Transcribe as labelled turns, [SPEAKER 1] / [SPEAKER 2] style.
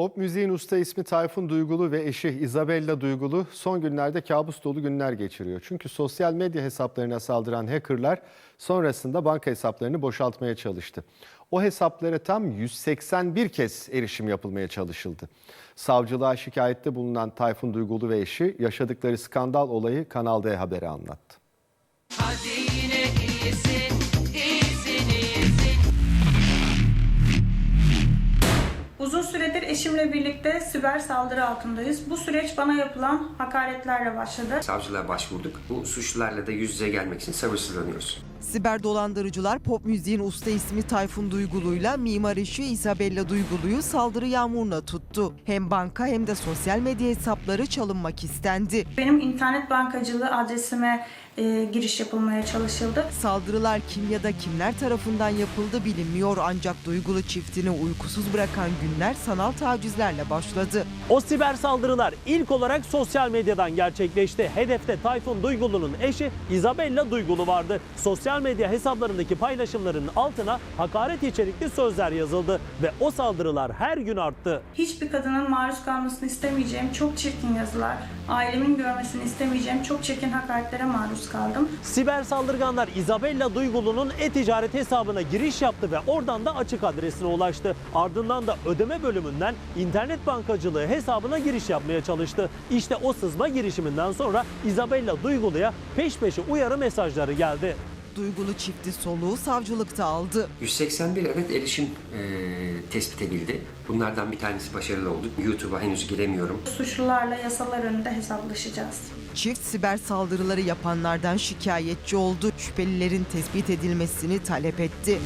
[SPEAKER 1] Pop müziğin usta ismi Tayfun Duygulu ve eşi Isabella Duygulu son günlerde kabus dolu günler geçiriyor. Çünkü sosyal medya hesaplarına saldıran hackerlar sonrasında banka hesaplarını boşaltmaya çalıştı. O hesaplara tam 181 kez erişim yapılmaya çalışıldı. Savcılığa şikayette bulunan Tayfun Duygulu ve eşi yaşadıkları skandal olayı Kanal D Haber'e anlattı.
[SPEAKER 2] Hadi yine iyisin,
[SPEAKER 3] Uzun süredir eşimle birlikte siber saldırı altındayız. Bu süreç bana yapılan hakaretlerle başladı.
[SPEAKER 4] Savcılığa başvurduk. Bu suçlularla da yüz yüze gelmek için sabırsızlanıyoruz.
[SPEAKER 5] Siber dolandırıcılar pop müziğin usta ismi Tayfun Duygulu'yla mimar eşi Isabella Duygulu'yu saldırı yağmuruna tuttu. Hem banka hem de sosyal medya hesapları çalınmak istendi.
[SPEAKER 3] Benim internet bankacılığı adresime e, giriş yapılmaya çalışıldı.
[SPEAKER 5] Saldırılar kim ya da kimler tarafından yapıldı bilinmiyor ancak Duygulu çiftini uykusuz bırakan günler sanal tacizlerle başladı.
[SPEAKER 6] O siber saldırılar ilk olarak sosyal medyadan gerçekleşti. Hedefte Tayfun Duygulu'nun eşi Isabella Duygulu vardı. Sosyal medya hesaplarındaki paylaşımların altına hakaret içerikli sözler yazıldı ve o saldırılar her gün arttı.
[SPEAKER 3] Hiçbir kadının maruz kalmasını istemeyeceğim çok çirkin yazılar, ailemin görmesini istemeyeceğim çok çirkin hakaretlere maruz kaldım.
[SPEAKER 6] Siber saldırganlar Isabella Duygulu'nun e-ticaret hesabına giriş yaptı ve oradan da açık adresine ulaştı. Ardından da ödeme bölümünden internet bankacılığı hesabına giriş yapmaya çalıştı. İşte o sızma girişiminden sonra Isabella Duygulu'ya peş peşe uyarı mesajları geldi.
[SPEAKER 5] Duygulu çifti soluğu savcılıkta aldı.
[SPEAKER 4] 181 adet erişim eee, tespit edildi. Bunlardan bir tanesi başarılı oldu. YouTube'a henüz giremiyorum.
[SPEAKER 3] Suçlularla yasalar önünde hesaplaşacağız.
[SPEAKER 5] Çift siber saldırıları yapanlardan şikayetçi oldu. Şüphelilerin tespit edilmesini talep etti.